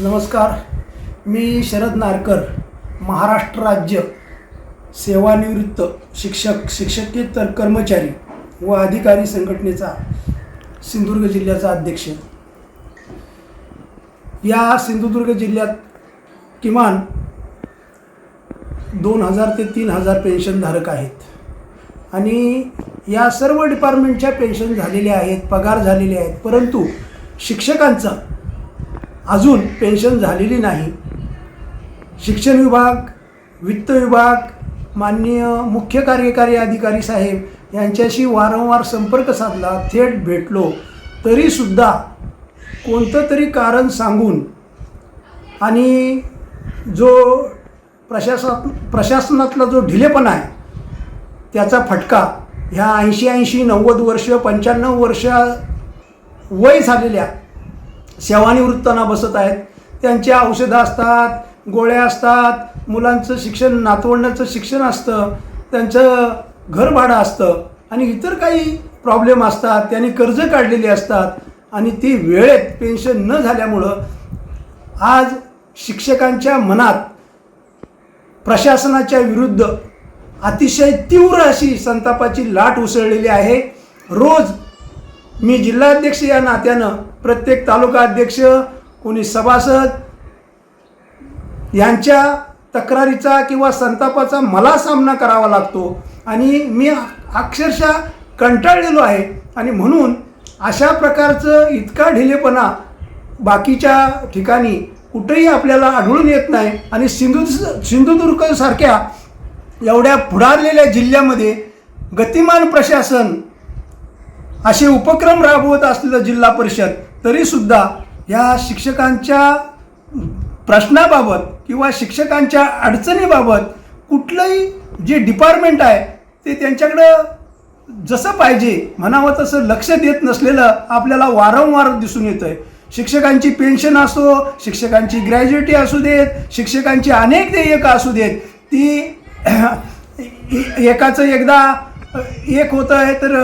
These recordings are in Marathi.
नमस्कार. मी शरद नारकर महाराष्ट्र राज्य सेवानिवृत्त शिक्षक शिक्षकेतर कर्मचारी व अधिकारी संघटनेचा सिंधुदुर्ग जिल्ह्याचा अध्यक्ष. या सिंधुदुर्ग जिल्ह्यात किमान दोन हजार ते तीन हजार पेन्शनधारक आहेत. आणि या सर्व डिपार्टमेंटच्या पेन्शन झालेल्या आहेत पगार झालेले आहेत परंतु शिक्षकांचं अजून पेन्शन झालेली नाही. शिक्षण विभाग वित्त विभाग माननीय मुख्य कार्यकारी अधिकारी साहेब यांच्याशी वारंवार संपर्क साधला थेट भेटलो. तरीसुद्धा कोणतं तरी कारण सांगून आणि जो प्रशासन प्रशासनातला जो ढिलेपणा आहे त्याचा फटका ह्या ऐंशी ऐंशी नव्वद वर्ष पंच्याण्णव वर्ष वय झालेल्या सेवानिवृत्तांना बसत आहेत. त्यांची औषधं असतात गोळ्या असतात मुलांचं शिक्षण नातवंडाचं शिक्षण असतं त्यांचं घर भाडं असतं आणि इतर काही प्रॉब्लेम असतात त्यांनी कर्ज काढलेली असतात आणि ती वेळेत पेन्शन न झाल्यामुळं आज शिक्षकांच्या मनात प्रशासनाच्या विरुद्ध अतिशय तीव्र अशी संतापाची लाट उसळलेली आहे. रोज मी जिल्हाध्यक्ष या नात्यानं प्रत्येक तालुका अध्यक्ष कोणी सभासद यांच्या तक्रारीचा किंवा संतापाचा मला सामना करावा लागतो. आणि मी अक्षरशः कंटाळलेलो आहे. आणि म्हणून अशा प्रकारचं इतका ढिलेपणा बाकीच्या ठिकाणी कुठेही आपल्याला आढळून येत नाही. आणि सिंधु सिंधुदुर्गसारख्या एवढ्या पुढारलेल्या जिल्ह्यामध्ये गतिमान प्रशासन असे उपक्रम राबवत असलेलं जिल्हा परिषद तरीसुद्धा या शिक्षकांच्या प्रश्नाबाबत किंवा शिक्षकांच्या अडचणीबाबत कुठलंही जे डिपार्टमेंट आहे ते त्यांच्याकडं जसं पाहिजे म्हणावं तसं लक्ष देत नसलेलं आपल्याला वारंवार दिसून येतं आहे शिक्षकांची पेन्शन असो शिक्षकांची ग्रॅज्युएटी असू देत शिक्षकांची अनेक देयकं असू देत ती एकाचं एकदा एक होतं आहे तर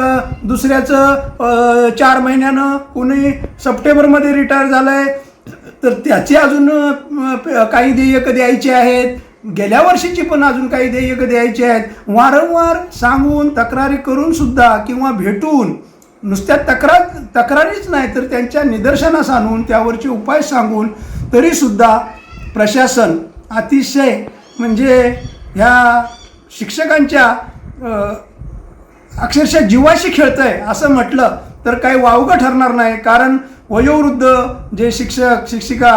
दुसऱ्याचं चार महिन्यानं कोणी सप्टेंबरमध्ये रिटायर झालं आहे तर त्याची अजून काही देयकं द्यायची आहेत? गेल्या वर्षीची पण अजून काही ध्येयकं द्यायची आहेत? वारंवार सांगून तक्रारी करून सुद्धा किंवा भेटून नुसत्या तक्रार तक्रारीच नाही तर त्यांच्या निदर्शनास आणून त्यावरचे उपाय सांगून तरीसुद्धा प्रशासन अतिशय म्हणजे ह्या शिक्षकांच्या अक्षरशः जीवाशी खेळतं आहे असं म्हटलं तर काही वावगं ठरणार नाही. कारण वयोवृद्ध जे शिक्षक शिक्षिका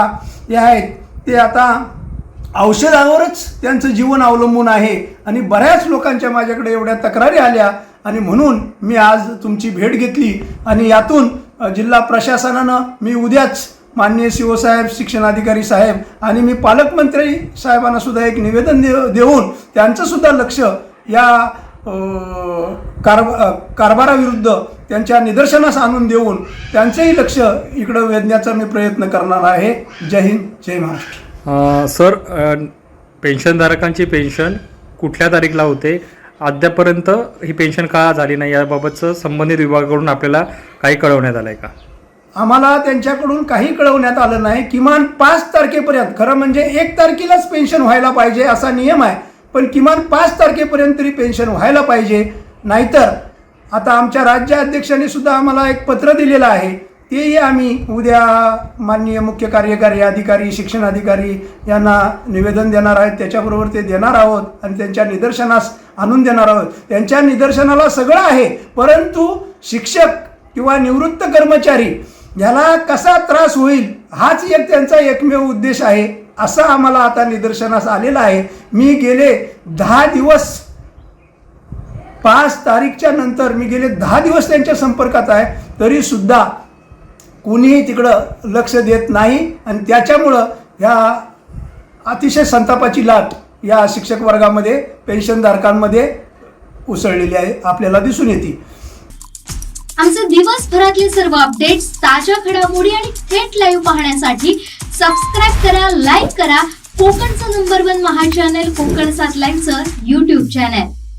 हे आहेत ते आता औषधावरच त्यांचं जीवन अवलंबून आहे. आणि बऱ्याच लोकांच्या माझ्याकडे एवढ्या तक्रारी आल्या आणि म्हणून मी आज तुमची भेट घेतली. आणि यातून जिल्हा प्रशासनानं मी उद्याच माननीय शिवसाहेब शिक्षणाधिकारी साहेब आणि मी पालकमंत्री साहेबांना सुद्धा एक निवेदन दे देऊन त्यांचंसुद्धा लक्ष या कारभ कारभाराविरुद्ध त्यांच्या निदर्शनास आणून देऊन त्यांचंही लक्ष इकडं वेधण्याचा मी प्रयत्न करणार आहे. जय हिंद जय महाराष्ट्र. सर पेन्शनधारकांची पेन्शन कुठल्या तारीखला होते? अद्यापर्यंत ही पेन्शन का झाली नाही? याबाबतचं संबंधित विभागाकडून आपल्याला काही कळवण्यात आलं आहे का? आम्हाला त्यांच्याकडून काही कळवण्यात आलं नाही. किमान पाच तारखेपर्यंत खरं म्हणजे एक तारखेलाच पेन्शन व्हायला पाहिजे असा नियम आहे. पण किमान पाच तारखेपर्यंत तरी पेन्शन व्हायला पाहिजे. नाहीतर आता आमच्या राज्याध्यक्षांनी सुद्धा आम्हाला एक पत्र दिलेलं आहे. तेही आम्ही उद्या माननीय मुख्य कार्यकारी अधिकारी शिक्षण अधिकारी यांना निवेदन देणार आहेत. त्याच्याबरोबर ते देणार आहोत आणि त्यांच्या निदर्शनास आणून देणार आहोत. त्यांच्या निदर्शनाला सगळं आहे. परंतु शिक्षक किंवा निवृत्त कर्मचारी ह्याला कसा त्रास होईल हाच एक त्यांचा एकमेव उद्देश आहे असं आम्हाला आता निदर्शनास आलेलं आहे. मी गेले दहा दिवस पाच तारीखच्या नंतर मी गेले दहा दिवस त्यांच्या संपर्कात आहे तरी सुद्धा कुणीही तिकडं लक्ष देत नाही. आणि त्याच्यामुळं ह्या अतिशय संतापाची लाट या शिक्षक वर्गामध्ये पेन्शनधारकांमध्ये उसळलेली आहे आपल्याला दिसून येते. आमचे दिवसभरातले सर्व अपडेट्स ताज्या घडामोडी आणि थेट लाईव्ह पाहण्यासाठी सबस्क्राईब करा लाईक करा. कोकणचं नंबर वन महा चॅनल कोकण सात लाईव्हचं युट्यूब चॅनल